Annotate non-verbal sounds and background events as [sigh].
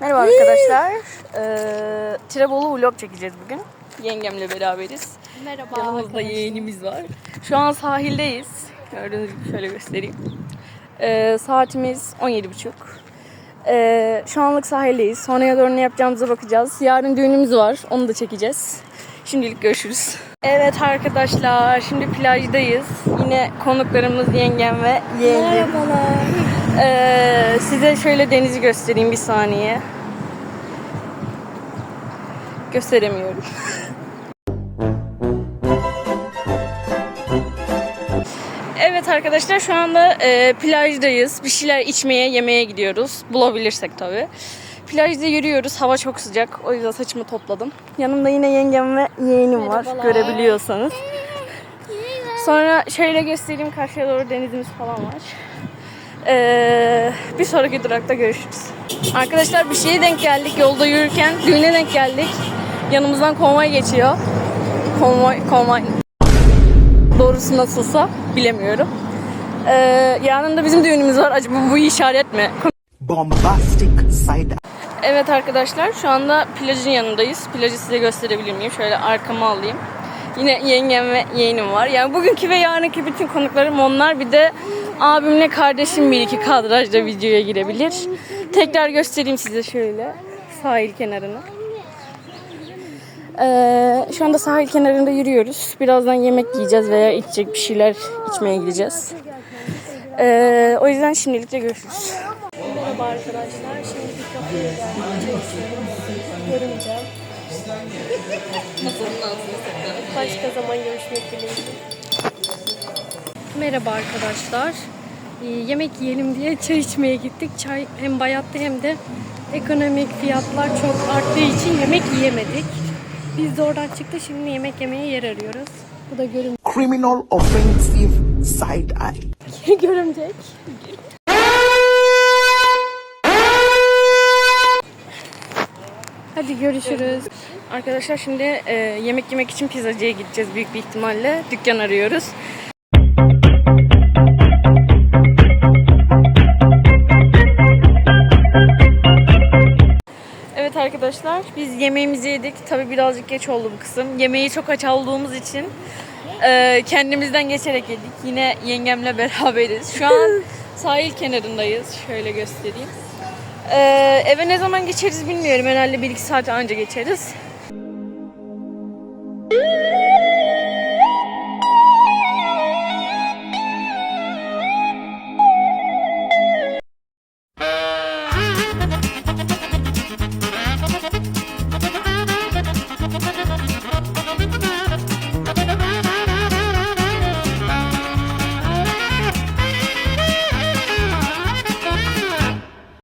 Merhaba arkadaşlar. Ee, Tirebolu vlog çekeceğiz bugün. Yengemle beraberiz. Merhaba Yanımızda yeğenimiz var. Şu an sahildeyiz. Gördüğünüz gibi şöyle göstereyim. Ee, saatimiz 17.30. Ee, şu anlık sahildeyiz. Sonraya doğru ne yapacağımıza bakacağız. Yarın düğünümüz var. Onu da çekeceğiz. Şimdilik görüşürüz. Evet arkadaşlar. Şimdi plajdayız. Yine konuklarımız yengem ve yeğenim. Merhabalar. Ee, size şöyle denizi göstereyim bir saniye. Gösteremiyorum. evet arkadaşlar şu anda e, plajdayız. Bir şeyler içmeye, yemeye gidiyoruz. Bulabilirsek tabii. Plajda yürüyoruz. Hava çok sıcak. O yüzden saçımı topladım. Yanımda yine yengem ve yeğenim var. Görebiliyorsanız. Sonra şöyle göstereyim. Karşıya doğru denizimiz falan var. Ee, bir sonraki durakta görüşürüz. Arkadaşlar bir şeye denk geldik yolda yürürken. Düğüne denk geldik. Yanımızdan konvoy geçiyor. Konvoy, konvoy. Doğrusu nasılsa bilemiyorum. Ee, yarın da bizim düğünümüz var. Acaba bu işaret mi? bombastic side Evet arkadaşlar şu anda plajın yanındayız. Plajı size gösterebilir miyim? Şöyle arkama alayım. Yine yengem ve yeğenim var. Yani bugünkü ve yarınki bütün konuklarım onlar. Bir de abimle kardeşim bir iki kadrajda videoya girebilir. Tekrar göstereyim size şöyle sahil kenarını. Ee, şu anda sahil kenarında yürüyoruz. Birazdan yemek yiyeceğiz veya içecek bir şeyler içmeye gideceğiz. Ee, o yüzden şimdilik de görüşürüz. Merhaba arkadaşlar. Şimdi bir kafeye geldik. Görünce. Başka zaman görüşmek dileğiyle. Merhaba arkadaşlar. Ee, yemek yiyelim diye çay içmeye gittik. Çay hem bayattı hem de ekonomik fiyatlar çok arttığı için yemek yiyemedik. Biz de oradan çıktık. Şimdi yemek yemeye yer arıyoruz. Bu da görün criminal offensive side eye [laughs] görümcek. Görüşürüz. Arkadaşlar şimdi e, yemek yemek için pizzacıya gideceğiz büyük bir ihtimalle. Dükkan arıyoruz. Evet arkadaşlar biz yemeğimizi yedik. Tabii birazcık geç oldu bu kısım. Yemeği çok aç aldığımız için e, kendimizden geçerek yedik. Yine yengemle [laughs] beraberiz. Şu an sahil kenarındayız. Şöyle göstereyim. Ee, eve ne zaman geçeriz bilmiyorum. Herhalde 1-2 saat önce geçeriz.